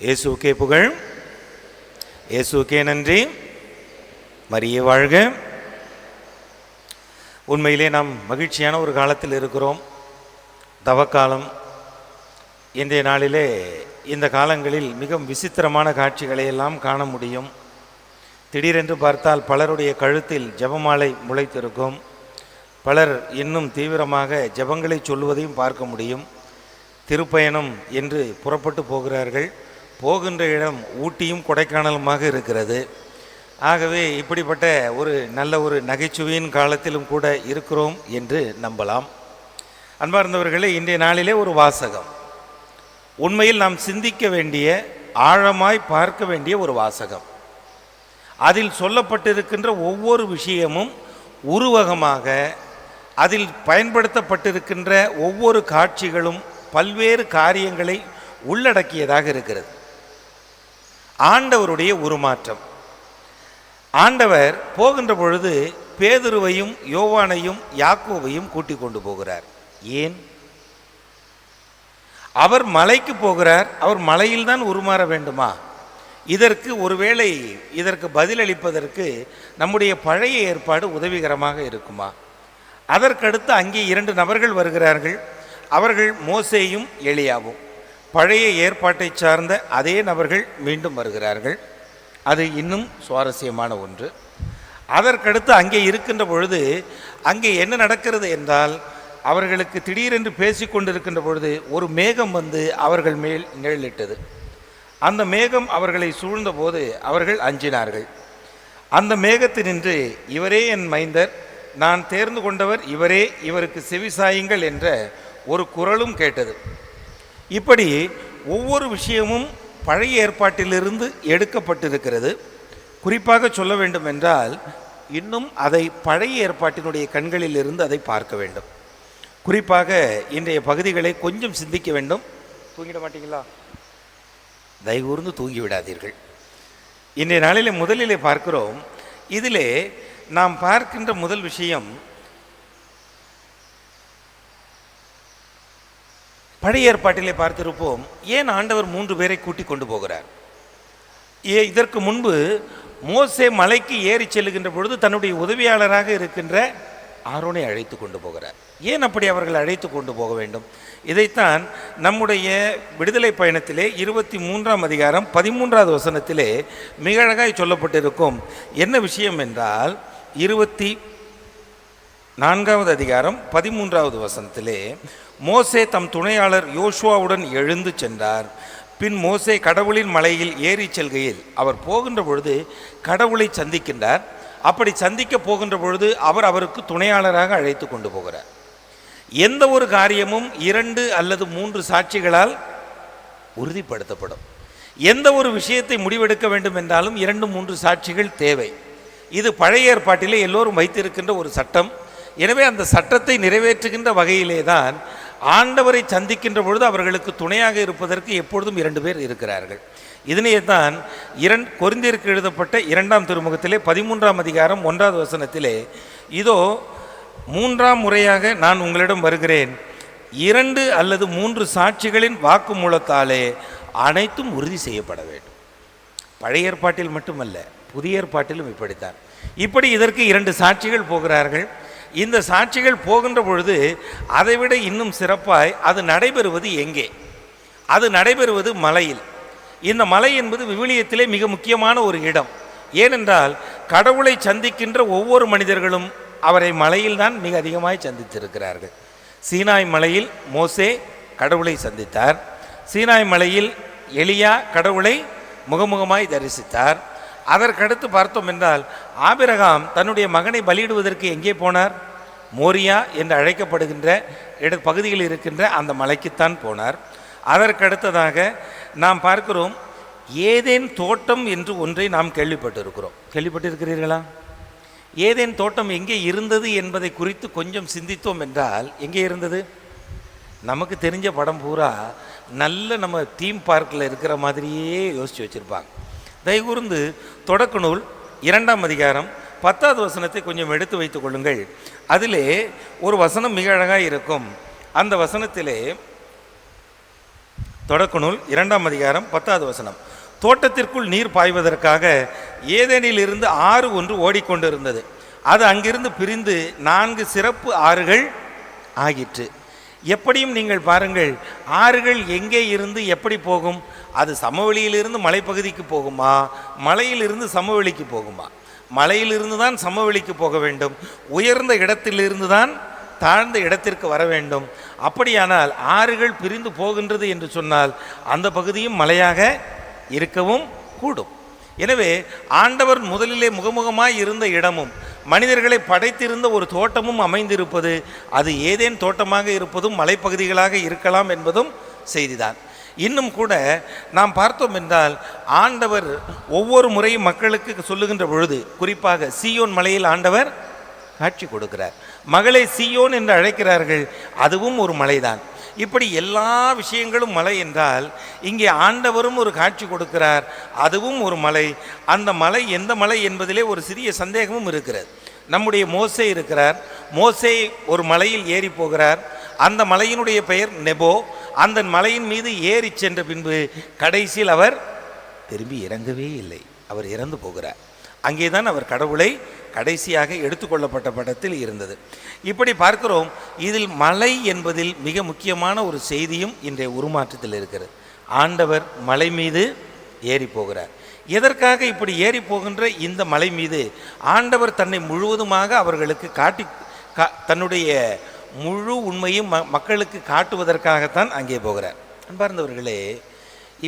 இயேசுக்கே புகழ். இயேசுக்கே நன்றி. மரிய வாழ்க. உண்மையிலே நாம் மகிழ்ச்சியான ஒரு காலத்தில் இருக்கிறோம். தவக்காலம். இன்றைய நாளிலே இந்த காலங்களில் மிகவும் விசித்திரமான காட்சிகளை எல்லாம் காண முடியும். திடீரென்று பார்த்தால் பலருடைய கழுத்தில் ஜெபமாலை முளைத்திருக்கும். பலர் இன்னும் தீவிரமாக ஜெபங்களை சொல்லுவதையும் பார்க்க முடியும். திருப்பயணம் என்று புறப்பட்டு போகிறார்கள். போகின்ற இடம் ஊட்டியும் கொடைக்கானலுமாக இருக்கிறது. ஆகவே இப்படிப்பட்ட ஒரு நல்ல ஒரு நகைச்சுவையின் காலத்திலும் கூட இருக்கிறோம் என்று நம்பலாம். அன்பார்ந்தவர்களே இன்றைய நாளிலே ஒரு வாசகம். உண்மையில் நாம் சிந்திக்க வேண்டிய ஆழமாய் பார்க்க வேண்டிய ஒரு வாசகம். அதில் சொல்லப்பட்டிருக்கின்ற ஒவ்வொரு விஷயமும் உருவகமாக அதில் பயன்படுத்தப்பட்டிருக்கின்ற ஒவ்வொரு காட்சிகளும் பல்வேறு காரியங்களை உள்ளடக்கியதாக இருக்கிறது. ஆண்டவருடைய உருமாற்றம். ஆண்டவர் போகின்ற பொழுது பேதுருவையும் யோவானையும் யாக்கோவையும் கூட்டிக் கொண்டு போகிறார். ஏன்? அவர் மலைக்கு போகிறார் அவர் மலையில் தான் உருமாற வேண்டுமா? இதற்கு ஒருவேளை இதற்கு பதிலளிப்பதற்கு நம்முடைய பழைய ஏற்பாடு உதவிகரமாக இருக்குமா? அதற்கடுத்து அங்கே இரண்டு நபர்கள் வருகிறார்கள் அவர்கள் மோசேயும் எளியாவும் பழைய ஏற்பாட்டை சார்ந்த அதே நபர்கள் மீண்டும் வருகிறார்கள். அது இன்னும் சுவாரஸ்யமான ஒன்று. அதற்கடுத்து அங்கே இருக்கின்ற பொழுது அங்கே என்ன நடக்கிறது என்றால் அவர்களுக்கு திடீரென்று பேசி கொண்டிருக்கின்ற பொழுது ஒரு மேகம் வந்து அவர்கள் மேல் நிழலிட்டது. அந்த மேகம் அவர்களை சூழ்ந்தபோது அவர்கள் அஞ்சினார்கள். அந்த மேகத்தினின்று இவரே என் மைந்தர் நான் தேர்ந்து கொண்டவர் இவரே இவருக்கு செவிசாயுங்கள் என்ற ஒரு குரலும் கேட்டது. இப்படி ஒவ்வொரு விஷயமும் பழைய ஏற்பாட்டிலிருந்து எடுக்கப்பட்டிருக்கிறது. குறிப்பாக சொல்ல வேண்டும் என்றால் இன்னும் அதை பழைய ஏற்பாட்டினுடைய கண்களில் இருந்து அதை பார்க்க வேண்டும். குறிப்பாக இன்றைய பகுதிகளை கொஞ்சம் சிந்திக்க வேண்டும். தூங்கிட மாட்டீங்களா? தயவுகூர்ந்து தூங்கி விடாதீர்கள். இன்றைய நாளிலே முதலிலே பார்க்கிறோம். இதிலே நாம் பார்க்கின்ற முதல் விஷயம் பழைய ஏற்பாட்டிலே பார்த்திருப்போம் ஏன் ஆண்டவர் மூன்று பேரை கூட்டி கொண்டு போகிறார்? ஏ இதற்கு முன்பு மோசே மலைக்கு ஏறி செல்லுகின்ற பொழுது தன்னுடைய உதவியாளராக இருக்கின்ற ஆரோனை அழைத்து கொண்டு போகிறார். ஏன் அப்படி அவர்கள் அழைத்து கொண்டு போக வேண்டும்? இதைத்தான் நம்முடைய விடுதலை பயணத்திலே இருபத்தி மூன்றாம் அதிகாரம் பதிமூன்றாவது வசனத்திலே மிக அழகாய் சொல்லப்பட்டிருக்கும். என்ன விஷயம் என்றால் இருபத்தி நான்காவது அதிகாரம் பதிமூன்றாவது வசனத்திலே மோசே தம் துணையாளர் யோசுவாவுடன் எழுந்து சென்றார். பின் மோசே கடவுளின் மலையில் ஏறி செல்கையில் அவர் போகின்ற பொழுது கடவுளை சந்திக்கின்றார். அப்படி சந்திக்க போகின்ற பொழுது அவர் அவருக்கு துணையாளராக அழைத்து கொண்டு போகிறார். எந்த ஒரு காரியமும் இரண்டு அல்லது மூன்று சாட்சிகளால் உறுதிப்படுத்தப்படும். எந்த ஒரு விஷயத்தை முடிவெடுக்க வேண்டும் என்றாலும் இரண்டு மூன்று சாட்சிகள் தேவை. இது பழைய ஏற்பாட்டிலே எல்லோரும் வைத்திருக்கின்ற ஒரு சட்டம். எனவே அந்த சட்டத்தை நிறைவேற்றுகின்ற வகையிலே தான் ஆண்டவரை சந்திக்கின்ற பொழுது அவர்களுக்கு துணையாக இருப்பதற்கு எப்பொழுதும் இரண்டு பேர் இருக்கிறார்கள். இதனையே தான் இரண் கொரிந்திற்கு எழுதப்பட்ட இரண்டாம் திருமுகத்திலே பதிமூன்றாம் அதிகாரம் ஒன்றாவது வசனத்திலே இதோ மூன்றாம் முறையாக நான் உங்களிடம் வருகிறேன். இரண்டு அல்லது மூன்று சாட்சிகளின் வாக்குமூலத்தாலே அனைத்தும் உறுதி செய்யப்பட வேண்டும். பழைய ஏற்பாட்டில் மட்டுமல்ல புதிய ஏற்பாட்டிலும் இப்படித்தான். இப்படி இதற்கு இரண்டு சாட்சிகள் போகிறார்கள். இந்த சாட்சிகள் போகின்ற பொழுது அதைவிட இன்னும் சிறப்பாய் அது நடைபெறுவது எங்கே? அது நடைபெறுவது மலையில். இந்த மலை என்பது விவிலியத்திலே மிக முக்கியமான ஒரு இடம். ஏனென்றால் கடவுளை சந்திக்கின்ற ஒவ்வொரு மனிதர்களும் அவரை மலையில்தான் மிக அதிகமாய் சந்தித்திருக்கிறார்கள். சீனாய் மலையில் மோசே கடவுளை சந்தித்தார். சீனாய் மலையில் எலியா கடவுளை முகமுகமாய் தரிசித்தார். அதற்கடுத்து பார்த்தோம் என்றால் ஆபிரகாம் தன்னுடைய மகனை பலியிடுவதற்கு எங்கே போனார்? மோரியா என்று அழைக்கப்படுகின்ற இட பகுதியில் இருக்கின்ற அந்த மலைக்குத்தான் போனார். அதற்கடுத்ததாக நாம் பார்க்கிறோம் ஏதேன் தோட்டம் என்று ஒன்றை நாம் கேள்விப்பட்டிருக்கிறோம். கேள்விப்பட்டிருக்கிறீர்களா? ஏதேன் தோட்டம் எங்கே இருந்தது என்பதை குறித்து கொஞ்சம் சிந்தித்தோம் என்றால் எங்கே இருந்தது? நமக்கு தெரிஞ்ச படம் பூரா நல்ல நம்ம தீம் பார்க்கில் இருக்கிற மாதிரியே யோசித்து வச்சுருப்பாங்க. தயவுகூர்ந்து தொடக்க நூல் இரண்டாம் அதிகாரம் பத்தாவது வசனத்தை கொஞ்சம் எடுத்து வைத்துக் கொள்ளுங்கள். அதிலே ஒரு வசனம் மிக அழகாக இருக்கும். அந்த வசனத்திலே தொடக்க நூல் இரண்டாம் அதிகாரம் பத்தாவது வசனம். தோட்டத்திற்குள் நீர் பாய்வதற்காக ஏதேனில் இருந்து ஆறு ஒன்று ஓடிக்கொண்டிருந்தது. அது அங்கிருந்து பிரிந்து நான்கு சிறப்பு ஆறுகள் ஆகிற்று எப்படியும் நீங்கள் பாருங்கள் ஆறுகள் எங்கே இருந்து எப்படி போகும்? அது சமவெளியிலிருந்து மலைப்பகுதிக்கு போகுமா? மலையிலிருந்து சமவெளிக்கு போகுமா? மலையிலிருந்து தான் சமவெளிக்கு போக வேண்டும். உயர்ந்த இடத்திலிருந்து தான் தாழ்ந்த இடத்திற்கு வர வேண்டும். அப்படியானால் ஆறுகள் பிரிந்து போகின்றது என்று சொன்னால் அந்த பகுதியும் மலையாக இருக்கவும் கூடும். எனவே ஆண்டவர் முதலிலே முகமுகமாய் இருந்த இடமும் மனிதர்களை படைத்திருந்த ஒரு தோட்டமும் அமைந்திருப்பது அது ஏதேன் தோட்டமாக இருப்பதும் மலைப்பகுதிகளாக இருக்கலாம் என்பதும் செய்திதான். இன்னும் கூட நாம் பார்த்தோம் என்றால் ஆண்டவர் ஒவ்வொரு முறையும் மக்களுக்கு சொல்லுகின்ற பொழுது குறிப்பாக சீயோன் மலையில் ஆண்டவர் காட்சி கொடுக்கிறார். மகளை சியோன் என்று அழைக்கிறார்கள் அதுவும் ஒரு மலைதான். இப்படி எல்லா விஷயங்களும் மலை என்றால் இங்கே ஆண்டவரும் ஒரு காட்சி கொடுக்கிறார் அதுவும் ஒரு மலை. அந்த மலை எந்த மலை என்பதிலே ஒரு சிறிய சந்தேகமும் இருக்கிறது. நம்முடைய மோசே இருக்கிறார். மோசே ஒரு மலையில் ஏறி போகிறார். அந்த மலையினுடைய பெயர் நெபோ. அந்த மலையின் மீது ஏறி சென்ற பின்பு கடைசியில் அவர் திரும்பி இறங்கவே இல்லை. அவர் இறந்து போகிறார். அங்கேதான் அவர் கடவுளை கடைசியாக எடுத்துக்கொள்ளப்பட்ட படத்தில் இருந்தது. இப்படி பார்க்கிறோம் இதில் மலை என்பதில் மிக முக்கியமான ஒரு செய்தியும் இன்றைய உருமாற்றத்தில் இருக்கிறது. ஆண்டவர் மலை மீது ஏறி போகிறார். எதற்காக இப்படி ஏறி போகின்ற இந்த மலை மீது? ஆண்டவர் தன்னை முழுவதுமாக அவர்களுக்கு காட்டி கா தன்னுடைய முழு உண்மையும் ம மக்களுக்கு காட்டுவதற்காகத்தான் அங்கே போகிறார். அன்பார்ந்தவர்களே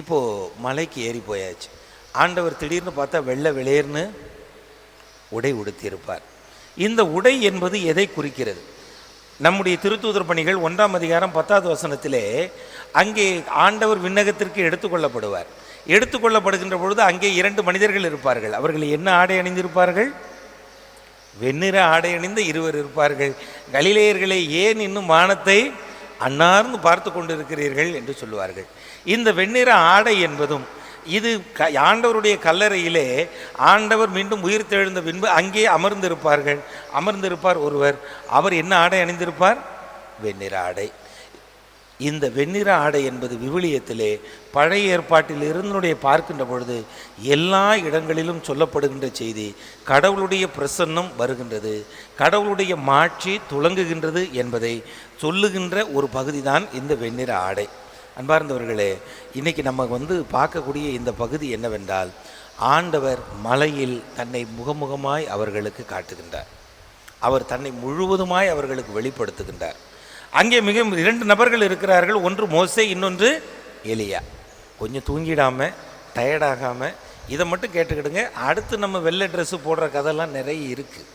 இப்போது மலைக்கு ஏறி போயாச்சு. ஆண்டவர் திடீர்னு பார்த்தா வெள்ளை வெளியேர்னு உடை உடுத்தியிருப்பார். இந்த உடை என்பது எதை குறிக்கிறது? நம்முடைய திருத்தூதர் பணிகள் ஒன்றாம் அதிகாரம் பத்தாவது வசனத்திலே அங்கே ஆண்டவர் விண்ணகத்திற்கு எடுத்துக்கொள்ளப்படுவார் எடுத்துக்கொள்ளப்படுகின்ற பொழுது அங்கே இரண்டு மனிதர்கள் இருப்பார்கள். அவர்கள் என்ன ஆடை அணிந்திருப்பார்கள்? வெண்ணிற ஆடை அணிந்த இருவர் இருப்பார்கள். கலிலேயர்களே ஏன் இன்னும் வானத்தை அன்னார்ந்து பார்த்து கொண்டிருக்கிறீர்கள்? என்று சொல்லுவார்கள். இந்த வெண்ணிற ஆடை என்பதும் இது க ஆண்டவருடைய கல்லறையிலே ஆண்டவர் மீண்டும் உயிர் தெழுந்த பின்பு அங்கே அமர்ந்திருப்பார்கள். அமர்ந்திருப்பார் ஒருவர். அவர் என்ன ஆடை அணிந்திருப்பார்? வெண்ணிற ஆடை. இந்த வெண்ணிற ஆடை என்பது விவிலியத்திலே பழைய ஏற்பாட்டில் இருந்தனுடைய பார்க்கின்ற பொழுது எல்லா இடங்களிலும் சொல்லப்படுகின்ற செய்தி கடவுளுடைய பிரசன்னம் வருகின்றது. கடவுளுடைய மாட்சி துளங்குகின்றது என்பதை சொல்லுகின்ற ஒரு பகுதி தான் இந்த வெண்ணிற ஆடை. அன்பார்ந்தவர்களே இன்றைக்கி நம்ம வந்து பார்க்கக்கூடிய இந்த பகுதி என்னவென்றால் ஆண்டவர் மலையில் தன்னை முகமுகமாய் அவர்களுக்கு காட்டுகின்றார். அவர் தன்னை முழுவதுமாய் அவர்களுக்கு வெளிப்படுத்துகின்றார். அங்கே மிக இரண்டு நபர்கள் இருக்கிறார்கள். ஒன்று மோசே இன்னொன்று எலியா. கொஞ்சம் தூங்கிடாமல் டயர்டாகாமல் இதை மட்டும் கேட்டுக்கிடுங்க. அடுத்து நம்ம வெள்ளை ட்ரெஸ்ஸு போடுற கதைலாம் நிறைய இருக்குது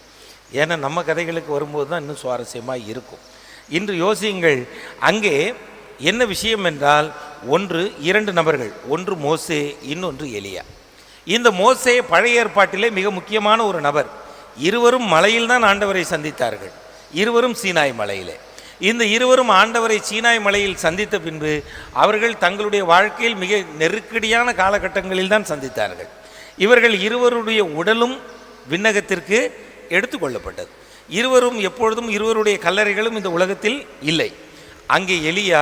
ஏன்னா நம்ம கதைகளுக்கு வரும்போது தான் இன்னும் சுவாரஸ்யமாக இருக்கும். இன்று யோசியுங்கள் அங்கே என்ன விஷயம் என்றால் ஒன்று இரண்டு நபர்கள் ஒன்று மோசே இன்னொன்று எலியா. இந்த மோசே பழைய ஏற்பாட்டிலே மிக முக்கியமான ஒரு நபர். இருவரும் மலையில் தான் ஆண்டவரை சந்தித்தார்கள். இருவரும் சீனாய் மலையிலே. இந்த இருவரும் ஆண்டவரை சீனாய் மலையில் சந்தித்த பின்பு அவர்கள் தங்களுடைய வாழ்க்கையில் மிக நெருக்கடியான காலகட்டங்களில் தான் சந்தித்தார்கள். இவர்கள் இருவருடைய உடலும் விண்ணகத்திற்கு எடுத்துக்கொள்ளப்பட்டது இருவரும் எப்பொழுதும் இருவருடைய கல்லறைகளும் இந்த உலகத்தில் இல்லை. அங்கே எலியா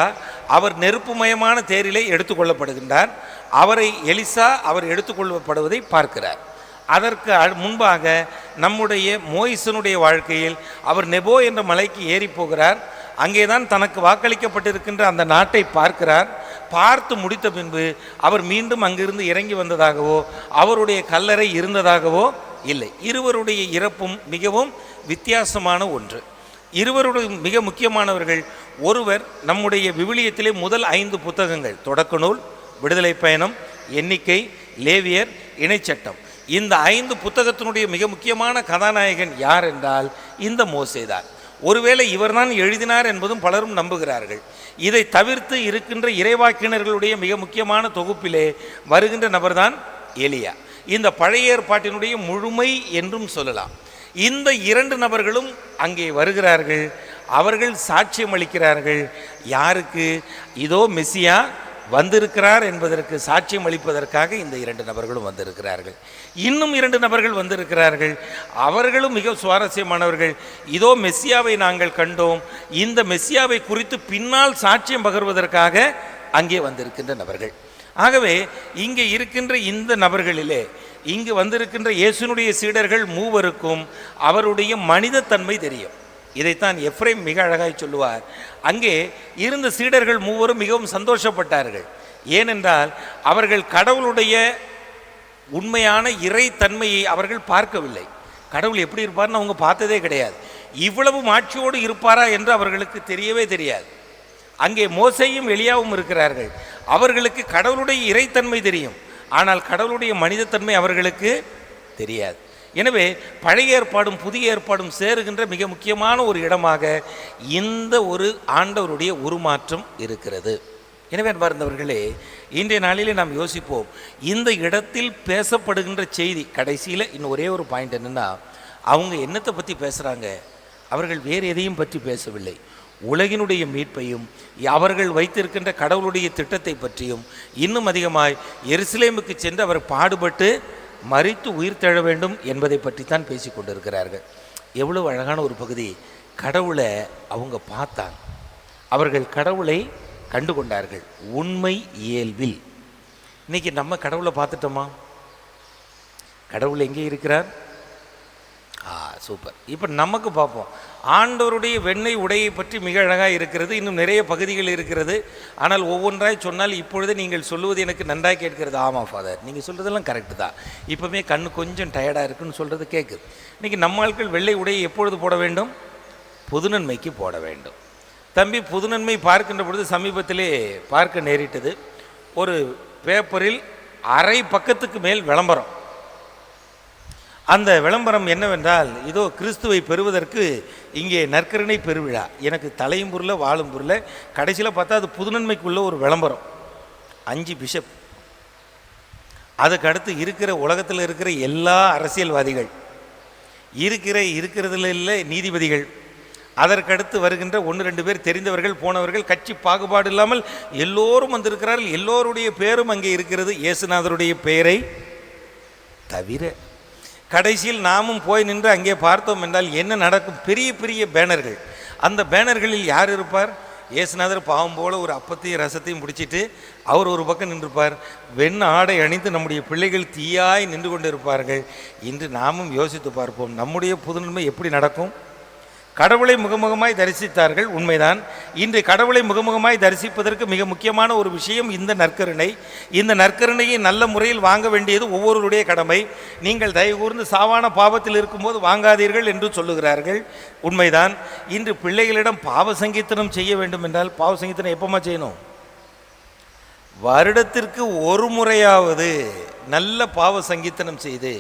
அவர் நெருப்புமயமான தேரிலே எடுத்துக்கொள்ளப்படுகின்றார். அவரை எலிசா அவர் எடுத்துக்கொள்ளப்படுவதை பார்க்கிறார். அதற்கு அ- முன்பாக நம்முடைய மோயிசனுடைய வாழ்க்கையில் அவர் நெபோ என்ற மலைக்கு ஏறி போகிறார். அங்கேதான் தனக்கு வாக்களிக்கப்பட்டிருக்கின்ற அந்த நாட்டை பார்க்கிறார். பார்த்து முடித்த பின்பு அவர் மீண்டும் அங்கிருந்து இறங்கி வந்ததாகவோ அவருடைய கல்லறை இருந்ததாகவோ இல்லை. இருவருடைய இறப்பும் மிகவும் வித்தியாசமான ஒன்று. இருவருடைய மிக முக்கியமானவர்கள் ஒருவர் நம்முடைய விவிலியத்திலே முதல் ஐந்து புத்தகங்கள். தொடக்க நூல் விடுதலை பயணம் எண்ணிக்கை லேவியர் இணைச்சட்டம். இந்த ஐந்து புத்தகத்தினுடைய மிக முக்கியமான கதாநாயகன் யார் என்றால் இந்த மோசேதான் ஒருவேளை இவர்தான் எழுதினார் என்பதும் பலரும் நம்புகிறார்கள். இதை தவிர்த்து இருக்கின்ற இறைவாக்கினர்களுடைய மிக முக்கியமான தொகுப்பிலே வருகின்ற நபர்தான் எலியா. இந்த பழைய ஏற்பாட்டினுடைய முழுமை என்றும் சொல்லலாம். இந்த இரண்டு நபர்களும் அங்கே வருகிறார்கள். அவர்கள் சாட்சியம் அளிக்கிறார்கள். யாருக்கு? இதோ மெஸ்ஸியா வந்திருக்கிறார் என்பதற்கு சாட்சியம் அளிப்பதற்காக இந்த இரண்டு நபர்களும் வந்திருக்கிறார்கள். இன்னும் இரண்டு நபர்கள் வந்திருக்கிறார்கள். அவர்களும் மிக சுவாரஸ்யமானவர்கள். இதோ மெஸ்ஸியாவை நாங்கள் கண்டோம். இந்த மெஸ்ஸியாவை குறித்து பின்னால் சாட்சியம் பகர்வதற்காக அங்கே வந்திருக்கின்ற நபர்கள். ஆகவே இங்கே இருக்கின்ற இந்த நபர்களிலே இங்கு வந்திருக்கின்ற இயேசுனுடைய சீடர்கள் மூவருக்கும் அவருடைய மனிதத்தன்மை தெரியும். இதைத்தான் எஃப்ரேம் மிக அழகாய் சொல்லுவார். அங்கே இருந்த சீடர்கள் மூவரும் மிகவும் சந்தோஷப்பட்டார்கள். ஏனென்றால் அவர்கள் கடவுளுடைய உண்மையான இறைத்தன்மையை அவர்கள் பார்க்கவில்லை. கடவுள் எப்படி இருப்பார்னு அவங்க பார்த்ததே கிடையாது. இவ்வளவு மாட்சியோடு இருப்பாரா என்று அவர்களுக்கு தெரியவே தெரியாது. அங்கே மோசையும் எளியாவும் இருக்கிறார்கள். அவர்களுக்கு கடவுளுடைய இறைத்தன்மை தெரியும். ஆனால் கடவுளுடைய மனிதத்தன்மை அவர்களுக்கு தெரியாது. எனவே பழைய ஏற்பாடும் புதிய ஏற்பாடும் சேருகின்ற மிக முக்கியமான ஒரு இடமாக இந்த ஒரு ஆண்டவருடைய உருமாற்றம் இருக்கிறது. எனவே அன்பார்ந்தவர்களே இன்றைய நாளிலே நாம் யோசிப்போம் இந்த இடத்தில் பேசப்படுகின்ற செய்தி கடைசியில் இன்னும் ஒரே ஒரு பாயிண்ட் என்னென்னா அவங்க என்னத்தை பற்றி பேசுகிறாங்க அவர்கள் வேறு எதையும் பற்றி பேசவில்லை. உலகினுடைய மீட்பையும் அவர்கள் வைத்திருக்கின்ற கடவுளுடைய திட்டத்தை பற்றியும் இன்னும் அதிகமாய் எருசலேமுக்கு சென்று அவர் பாடுபட்டு மறித்து உயிர் தழ வேண்டும் என்பதை தான் பேசி கொண்டிருக்கிறார்கள். எவ்வளவு அழகான ஒரு பகுதி. கடவுளை அவங்க பார்த்தாங்க. அவர்கள் கடவுளை கண்டு கொண்டார்கள். உண்மை இயல்பில். இன்னைக்கு நம்ம கடவுளை பார்த்துட்டோமா? கடவுள் எங்கே இருக்கிறார்? ஆ சூப்பர். இப்போ நமக்கு பார்ப்போம் ஆண்டவருடைய வெண்ணெய் உடையை பற்றி மிக அழகாக இருக்கிறது. இன்னும் நிறைய பகுதிகள் இருக்கிறது. ஆனால் ஒவ்வொன்றாய் சொன்னால் இப்பொழுது நீங்கள் சொல்லுவது எனக்கு நன்றாக கேட்கிறது. ஆமாம் ஃபாதர் நீங்கள் சொல்கிறதெல்லாம் கரெக்டு தான். இப்போவே கண்ணு கொஞ்சம் டயர்டாக இருக்குன்னு சொல்கிறது கேட்குது இன்றைக்கி நம்ம ஆட்கள் வெள்ளை உடையை எப்பொழுது போட வேண்டும்? புதுநன்மைக்கு போட வேண்டும். தம்பி புதுநன்மை பார்க்கின்ற பொழுது சமீபத்திலே பார்க்க நேரிட்டது. ஒரு பேப்பரில் அரை பக்கத்துக்கு மேல் விளம்பரம். அந்த விளம்பரம் என்னவென்றால் இதோ கிறிஸ்துவை பெறுவதற்கு இங்கே நற்கருணை பெருவிழா. எனக்கு தலையும் பொருளில் வாழும் பொருள. கடைசியில் பார்த்தா அது புதுநன்மைக்குள்ள ஒரு விளம்பரம். அஞ்சு பிஷப். அதுக்கடுத்து இருக்கிற உலகத்தில் இருக்கிற எல்லா அரசியல்வாதிகள் இருக்கிற இருக்கிறதுல இல்லை நீதிபதிகள் அதற்கடுத்து வருகின்ற ஒன்று ரெண்டு பேர் தெரிந்தவர்கள் போனவர்கள் கட்சி பாகுபாடு இல்லாமல் எல்லோரும் வந்திருக்கிறார்கள். எல்லோருடைய பேரும் அங்கே இருக்கிறது இயேசுநாதருடைய பெயரை தவிர கடைசியில் நாமும் போய் நின்று அங்கே பார்த்தோம் என்றால் என்ன நடக்கும்? பெரிய பெரிய பேனர்கள். அந்த பேனர்களில் யார் இருப்பார்? இயேசுநாதர் பாவம் போல் ஒரு அப்பத்தையும் ரசத்தையும் பிடிச்சிட்டு அவர் ஒரு பக்கம் நின்றுப்பார். வெண் ஆடை அணிந்து நம்முடைய பிள்ளைகள் தீயாய் நின்று கொண்டு இருப்பார்கள் இன்று நாமும் யோசித்து பார்ப்போம் நம்முடைய புதுநன்மை எப்படி நடக்கும்? கடவுளை முகமுகமாய் தரிசித்தார்கள் உண்மைதான். இன்று கடவுளை முகமுகமாய் தரிசிப்பதற்கு மிக முக்கியமான ஒரு விஷயம் இந்த நற்கருணை. இந்த நற்கருணையை நல்ல முறையில் வாங்க வேண்டியது ஒவ்வொருவருடைய கடமை. நீங்கள் தயவுகூர்ந்து சாவான பாவத்தில் இருக்கும்போது வாங்காதீர்கள் என்று சொல்லுகிறார்கள். உண்மைதான். இன்று பிள்ளைகளிடம் பாவ சங்கீத்தனம் செய்ய வேண்டும் என்றால் பாவ சங்கீத்தனம் எப்பமா செய்யணும்? வருடத்திற்கு ஒரு முறையாவது நல்ல பாவ சங்கீத்தனம் செய்து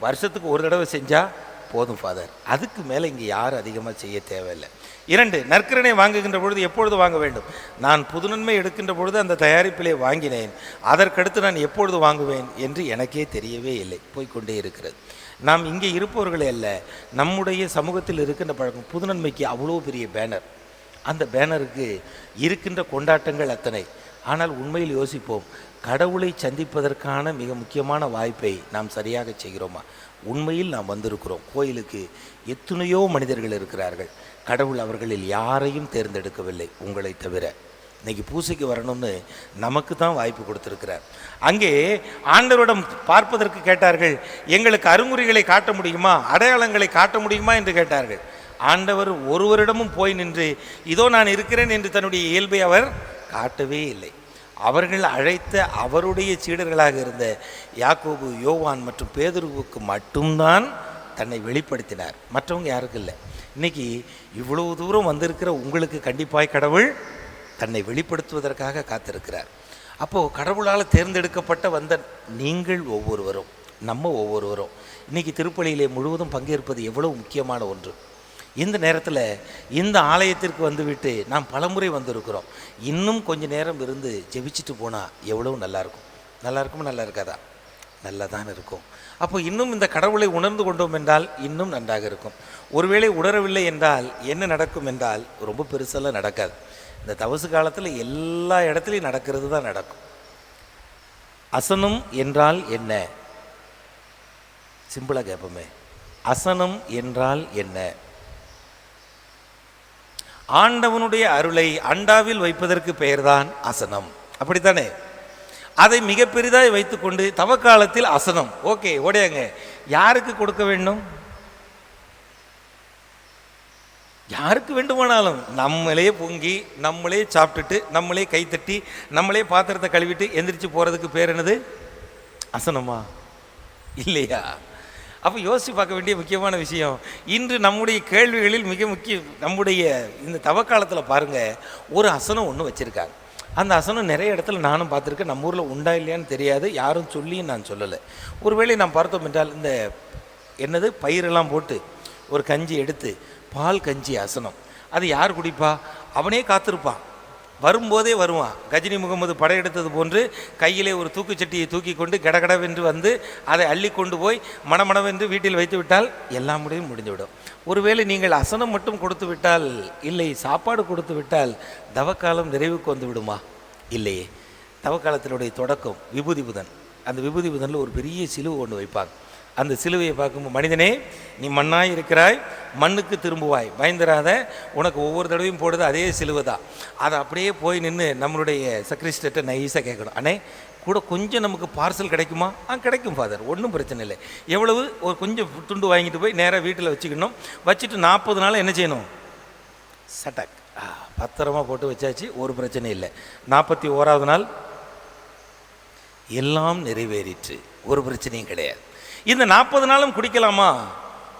வருஷத்துக்கு ஒரு தடவை செஞ்சால் போதும் ஃபாதர் அதுக்கு மேலே இங்கே யாரும் அதிகமாக செய்ய தேவையில்லை. இரண்டு நற்கரணை வாங்குகின்ற பொழுது எப்பொழுது வாங்க வேண்டும்? நான் புதுநன்மை எடுக்கின்ற பொழுது அந்த தயாரிப்பிலே வாங்கினேன். அதற்கடுத்து நான் எப்பொழுது வாங்குவேன் என்று எனக்கே தெரியவே இல்லை. போய்கொண்டே இருக்கிறது. நாம் இங்கே இருப்பவர்களே அல்ல நம்முடைய சமூகத்தில் இருக்கின்ற பழக்கம் புதுநன்மைக்கு அவ்வளோ பெரிய பேனர் அந்த பேனருக்கு இருக்கின்ற கொண்டாட்டங்கள் அத்தனை. ஆனால் உண்மையில் யோசிப்போம் கடவுளை சந்திப்பதற்கான மிக முக்கியமான வாய்ப்பை நாம் சரியாக செய்கிறோமா? உண்மையில் நாம் வந்திருக்கிறோம். கோயிலுக்கு எத்தனையோ மனிதர்கள் இருக்கிறார்கள். கடவுள் அவர்களில் யாரையும் தேர்ந்தெடுக்கவில்லை உங்களை தவிர. இன்னைக்கு பூசைக்கு வரணும்னு நமக்கு தான் வாய்ப்பு கொடுத்துருக்கிறார். அங்கே ஆண்டவரிடம் பார்ப்பதற்கு கேட்டார்கள் எங்களுக்கு அறிகுறிகளை காட்ட முடியுமா? அடையாளங்களை காட்ட முடியுமா? என்று கேட்டார்கள். ஆண்டவர் ஒருவரிடமும் போய் நின்று இதோ நான் இருக்கிறேன் என்று தன்னுடைய இயல்பை அவர் காட்டவே இல்லை. அவர்கள் அழைத்த அவருடைய சீடர்களாக இருந்த யாக்கோபு யோவான் மற்றும் பேதுருவுக்கு மட்டும்தான் தன்னை வெளிப்படுத்தினார். மற்றவங்க யாருக்கும் இல்லை. இன்னைக்கு இவ்வளவு தூரம் வந்திருக்கிற உங்களுக்கு கண்டிப்பாய் கடவுள் தன்னை வெளிப்படுத்துவதற்காக காத்திருக்கிறார். அப்போது கடவுளால் தேர்ந்தெடுக்கப்பட்ட வந்த நீங்கள் ஒவ்வொருவரும் நம்ம ஒவ்வொருவரும் இன்றைக்கி திருப்பலியிலே முழுவதும் பங்கேற்பது எவ்வளவு முக்கியமான ஒன்று. இந்த நேரத்தில் இந்த ஆலயத்திற்கு வந்துவிட்டு நாம் பலமுறை வந்திருக்கிறோம். இன்னும் கொஞ்ச நேரம் இருந்து ஜெபிச்சுட்டு போனால் எவ்வளோ நல்லாயிருக்கும்? நல்லாயிருக்கும் நல்லா நல்லா இருக்காதா நல்லா தான் இருக்கும். அப்போ இன்னும் இந்த கடவுளை உணர்ந்து கொண்டோம் என்றால் இன்னும் நன்றாக இருக்கும். ஒருவேளை உணரவில்லை என்றால் என்ன நடக்கும் என்றால் ரொம்ப பெருசெல்லாம் நடக்காது. இந்த தவசு காலத்தில் எல்லா இடத்துலையும் நடக்கிறது தான் நடக்கும். அசனம் என்றால் என்ன? சிம்பிளாக கேட்போமே அசனம் என்றால் என்ன? ஆண்டவனுடைய அருளை அண்டாவில் வைப்பதற்கு பெயர்தான் அசனம். அப்படித்தானே? அதை மிக பெரிதாய் வைத்துக்கொண்டு தவக்காலத்தில் அசனம். ஓகே ஓடையாங்க. யாருக்கு கொடுக்க வேண்டும்? யாருக்கு வேண்டுமானாலும். நம்மளே பொங்கி நம்மளே சாப்பிட்டுட்டு நம்மளே கைத்தட்டி நம்மளே பாத்திரத்தை கழுவிட்டு எந்திரிச்சு போகிறதுக்கு பேர் என்னது? அசனமா? இல்லையா? அப்போ யோசித்து பார்க்க வேண்டிய முக்கியமான விஷயம் இன்று நம்முடைய கேள்விகளில் மிக முக்கிய நம்முடைய இந்த தவக்காலத்தில் பாருங்கள் ஒரு அசனம் ஒன்று வச்சுருக்காங்க. அந்த அசனம் நிறைய இடத்துல நானும் பார்த்துருக்கேன். நம்ம ஊரில் உண்டா இல்லையான்னு தெரியாது. யாரும் சொல்லியும் நான் சொல்லலை. ஒருவேளை நான் பார்த்தோம் என்றால் இந்த என்னது பயிரெல்லாம் போட்டு ஒரு கஞ்சி எடுத்து பால் கஞ்சி அசனம். அது யார் குடிப்பா? அவனே காத்திருப்பான். வரும்போதே வருவான். கஜினி முகமது படையெடுத்தது போன்று கையிலே ஒரு தூக்குச்சட்டியை தூக்கி கொண்டு கடகடவென்று வந்து அதை அள்ளி கொண்டு போய் மணமணவென்று வீட்டில் வைத்து விட்டால் எல்லா முடிவும் முடிந்துவிடும். ஒருவேளை நீங்கள் அசனம் மட்டும் கொடுத்து விட்டால் இல்லை சாப்பாடு கொடுத்து விட்டால் தவக்காலம் நிறைவுக்கு வந்து விடுமா? இல்லையே. தவக்காலத்தினுடைய தொடக்கம் விபூதி புதன். அந்த விபூதி புதனில் ஒரு பெரிய சிலுவை ஒன்று வைப்பாங்க. அந்த சிலுவையை பார்க்கும்போது மனிதனே நீ மண்ணாய் இருக்கிறாய் மண்ணுக்கு திரும்புவாய். பயந்துராத உனக்கு ஒவ்வொரு தடவையும் போடுறது அதே சிலுவை தான். அதை அப்படியே போய் நின்று நம்மளுடைய சக்ரிஸ்டர்கிட்ட நைஸாக கேட்கணும். அண்ணே கூட கொஞ்சம் நமக்கு பார்சல் கிடைக்குமா? ஆ கிடைக்கும் ஃபாதர் ஒன்றும் பிரச்சனை இல்லை. எவ்வளவு? ஒரு கொஞ்சம் துண்டு வாங்கிட்டு போய் நேராக வீட்டில் வச்சுக்கணும். வச்சுட்டு நாற்பது நாள் என்ன செய்யணும்? சட்டக் பத்திரமா போட்டு வச்சாச்சு. ஒரு பிரச்சனை இல்லை. நாற்பத்தி ஓராவது நாள். எல்லாம் நிறைவேறிற்று. ஒரு பிரச்சனையும் கிடையாது. இந்த நாற்பது நாளும் குடிக்கலாமா?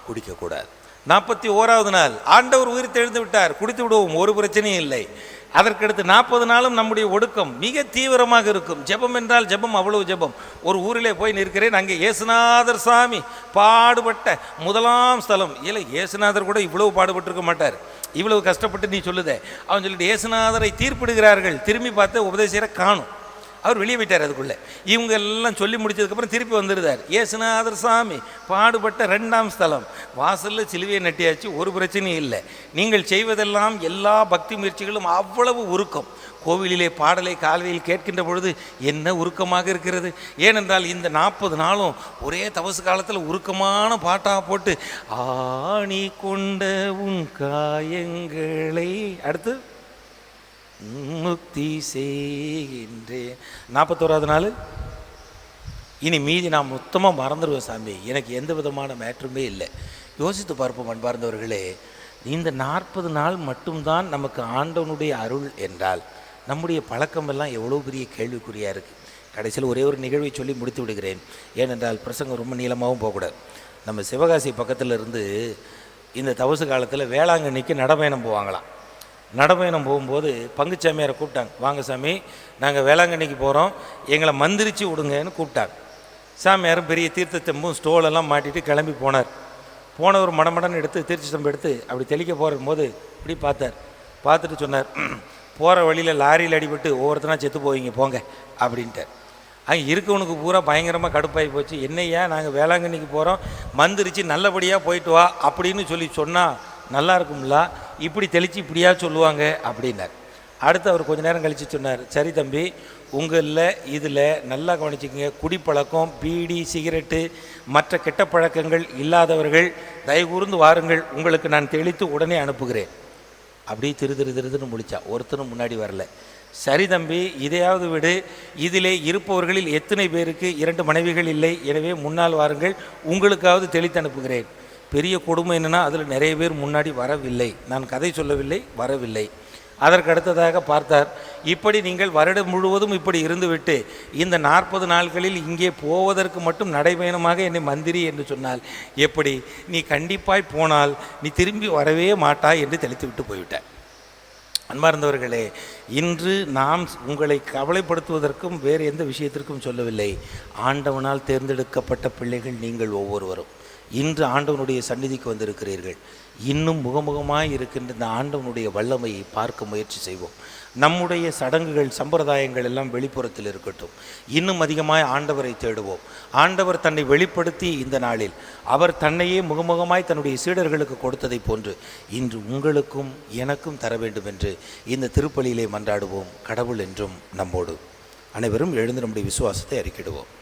குடிக்கக்கூடாது. நாற்பத்தி ஓராவது நாள். ஆண்டவர் உயிர் தெழுந்து விட்டார். குடித்து விடுவோம். ஒரு பிரச்சனையும் இல்லை. அதற்கடுத்து நாற்பது நாளும் நம்முடைய ஒடுக்கம் மிக தீவிரமாக இருக்கும். ஜெபம் என்றால் ஜெபம் அவ்வளவு ஜெபம். ஒரு ஊரிலே போய் நிற்கிறேன். அங்கே இயேசுநாதர் சாமி பாடுபட்ட முதலாம் ஸ்தலம். இல்லை இயேசுநாதர் கூட இவ்வளவு பாடுபட்டிருக்க மாட்டார். இவ்வளவு கஷ்டப்பட்டு நீ சொல்லுதே. அவன் சொல்லிட்டு இயேசுநாதரை தீர்ப்பிடுகிறார்கள். திரும்பி பார்த்து உபதேசரை காணும். அவர் வெளியே போயிட்டார் அதுக்குள்ளே. இவங்க எல்லாம் சொல்லி முடிச்சதுக்கப்புறம் திருப்பி வந்துடுதார் ஏசுநாதர் சாமி பாடுபட்ட ரெண்டாம் ஸ்தலம். வாசலில் சிலுவையை நட்டியாச்சு ஒரு பிரச்சனையும் இல்லை. நீங்கள் செய்வதெல்லாம் எல்லா பக்தி முயற்சிகளும் அவ்வளவு உருக்கம். கோவிலிலே பாடலை காலையில் கேட்கின்ற பொழுது என்ன உருக்கமாக இருக்கிறது? ஏனென்றால் இந்த நாற்பது நாளும் ஒரே தவசு காலத்தில் உருக்கமான பாட்டாக போட்டு ஆணி கொண்ட உன் காயங்களை அடுத்து முக்தி செய்கின்றேன் நாற்பத்தோராது நாள்? இனி மீதி நான் மொத்தமாக மறந்துடுவேன் சாமி. எனக்கு எந்த விதமான மேற்றுமே இல்லை. யோசித்து பார்ப்போம் அன்பார்ந்தவர்களே. இந்த நாற்பது நாள் மட்டும்தான் நமக்கு ஆண்டவனுடைய அருள் என்றால் நம்முடைய பழக்கமெல்லாம் எவ்வளோ பெரிய கேள்விக்குறியாக இருக்குது கடைசியில் ஒரே ஒரு நிகழ்வை சொல்லி முடித்து விடுகிறேன். ஏனென்றால் பிரசங்கம் ரொம்ப நீளமாகவும் போகக்கூடாது. நம்ம சிவகாசி பக்கத்தில் இருந்து இந்த தவசு காலத்தில் வேளாங்கண்ணிக்கு நடமயணம் போவாங்களாம். நடபயணம் போகும்போது பங்குச்சாமியாரை கூப்பிட்டாங்க. வாங்க சாமி நாங்கள் வேளாங்கண்ணிக்கு போகிறோம் எங்களை மந்திரிச்சு விடுங்கன்னு கூப்பிட்டாங்க. சாமியாரும் பெரிய தீர்த்த தெம்பும் ஸ்டோலெல்லாம் மாட்டிட்டு கிளம்பி போனார். போனவர் மடமடன்னு எடுத்து திருச்சி தம்பு எடுத்து அப்படி தெளிக்க போகிற இப்படி பார்த்தார். பார்த்துட்டு சொன்னார் போகிற வழியில் லாரியில் அடிபட்டு ஒவ்வொருத்தனா செத்து போவீங்க போங்க அப்படின்ட்டார். அங்கே இருக்கவனுக்கு பூரா பயங்கரமாக கடுப்பாகி போச்சு. என்னையா நாங்கள் வேளாங்கண்ணிக்கு போகிறோம் மந்திரிச்சு நல்லபடியாக போயிட்டு வா அப்படின்னு சொல்லி சொன்னால் நல்லா இருக்கும்ல இப்படி தெளித்து இப்படியா சொல்லுவாங்க அப்படின்னார். அடுத்து அவர் கொஞ்ச நேரம் கழித்து சொன்னார் சரி தம்பி உங்களில் இதில் நல்லா கவனிச்சிக்கங்க. குடிப்பழக்கம் பீடி சிகரெட்டு மற்ற கெட்ட பழக்கங்கள் இல்லாதவர்கள் தயவுகூர்ந்து வாருங்கள். உங்களுக்கு நான் தெளித்து உடனே அனுப்புகிறேன். அப்படியே திரு திரு திருதுன்னு முடித்தா ஒருத்தரும் முன்னாடி வரல. சரி தம்பி இதையாவது விடு. இதிலே இருப்பவர்களில் எத்தனை பேருக்கு இரண்டு மனைவிகள் இல்லை. எனவே முன்னால் வாருங்கள். உங்களுக்காவது தெளித்து அனுப்புகிறேன். பெரிய கொடுமை என்னென்னா அதில் நிறைய பேர் முன்னாடி வரவில்லை. நான் கதை சொல்லவில்லை வரவில்லை. அதற்கு அடுத்ததாக பார்த்தார் இப்படி நீங்கள் வருடம் முழுவதும் இப்படி இருந்துவிட்டு இந்த நாற்பது நாட்களில் இங்கே போவதற்கு மட்டும் நடைபயணமாக என்னை மந்திரி என்று சொன்னால் எப்படி? நீ கண்டிப்பாய் போனால் நீ திரும்பி வரவே மாட்டாய் என்று தெளித்து விட்டு போய்விட்டார். அன்பார்ந்தவர்களே இன்று நாம் உங்களை கவலைப்படுத்துவதற்கும் வேறு எந்த விஷயத்திற்கும் சொல்லவில்லை. ஆண்டவனால் தேர்ந்தெடுக்கப்பட்ட பிள்ளைகள் நீங்கள் ஒவ்வொருவரும். இன்று ஆண்டவனுடைய சந்நிதிக்கு வந்திருக்கிறீர்கள். இன்னும் முகமுகமாய் இருக்கின்ற இந்த ஆண்டவனுடைய வல்லமையை பார்க்க முயற்சி செய்வோம். நம்முடைய சடங்குகள் சம்பிரதாயங்கள் எல்லாம் வெளிப்புறத்தில் இருக்கட்டும். இன்னும் அதிகமாய் ஆண்டவரை தேடுவோம். ஆண்டவர் தன்னை வெளிப்படுத்தி இந்த நாளில் அவர் தன்னையே முகமுகமாய் தன்னுடைய சீடர்களுக்கு கொடுத்ததைப் போன்று இன்று உங்களுக்கும் எனக்கும் தர வேண்டும் என்று இந்த திருப்பலியிலே மன்றாடுவோம். கடவுள் என்றும் நம்மோடு. அனைவரும் எழுந்து நம்முடைய விசுவாசத்தை அறிக்கிடுவோம்